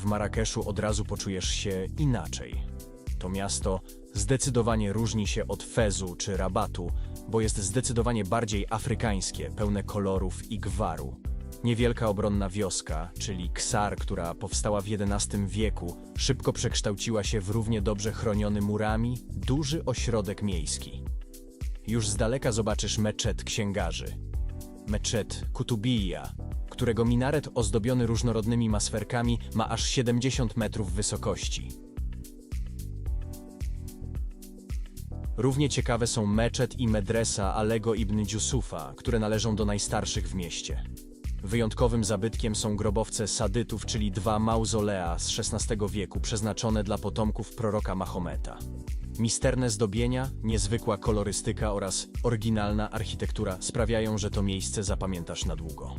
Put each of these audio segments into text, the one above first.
w Marrakeszu od razu poczujesz się inaczej. To miasto zdecydowanie różni się od Fezu czy Rabatu, bo jest zdecydowanie bardziej afrykańskie, pełne kolorów i gwaru. Niewielka obronna wioska, czyli Ksar, która powstała w XI wieku, szybko przekształciła się w równie dobrze chroniony murami duży ośrodek miejski. Już z daleka zobaczysz meczet księgarzy. Meczet Kutubija, którego minaret ozdobiony różnorodnymi maswerkami ma aż 70 metrów wysokości. Równie ciekawe są meczet i medresa Alego ibn Jusufa, które należą do najstarszych w mieście. Wyjątkowym zabytkiem są grobowce sadytów, czyli dwa mauzolea z XVI wieku przeznaczone dla potomków proroka Mahometa. Misterne zdobienia, niezwykła kolorystyka oraz oryginalna architektura sprawiają, że to miejsce zapamiętasz na długo.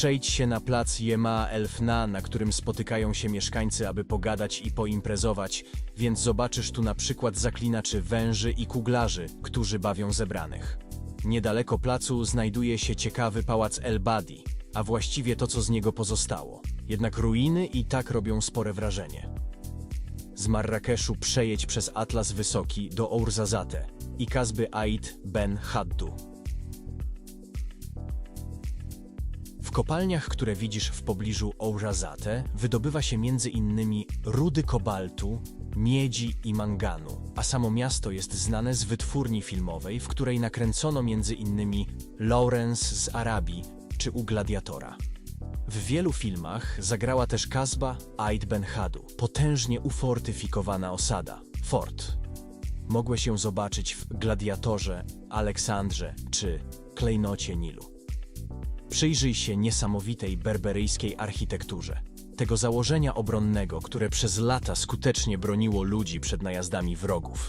Przejdź się na plac Jema Elfna, na którym spotykają się mieszkańcy, aby pogadać i poimprezować, więc zobaczysz tu na przykład zaklinaczy węży i kuglarzy, którzy bawią zebranych. Niedaleko placu znajduje się ciekawy pałac El Badi, a właściwie to, co z niego pozostało. Jednak ruiny i tak robią spore wrażenie. Z Marrakeszu przejedź przez Atlas Wysoki do Ourzazate i Kazby Aid Ben Haddu. W kopalniach, które widzisz w pobliżu Ourazate, wydobywa się innymi rudy kobaltu, miedzi i manganu, a samo miasto jest znane z wytwórni filmowej, w której nakręcono innymi Lawrence z Arabii czy u Gladiatora. W wielu filmach zagrała też Kazba Aid Ben Hadu, potężnie ufortyfikowana osada, fort. Mogłeś ją zobaczyć w Gladiatorze, Aleksandrze czy Klejnocie Nilu. Przyjrzyj się niesamowitej berberyjskiej architekturze. Tego założenia obronnego, które przez lata skutecznie broniło ludzi przed najazdami wrogów.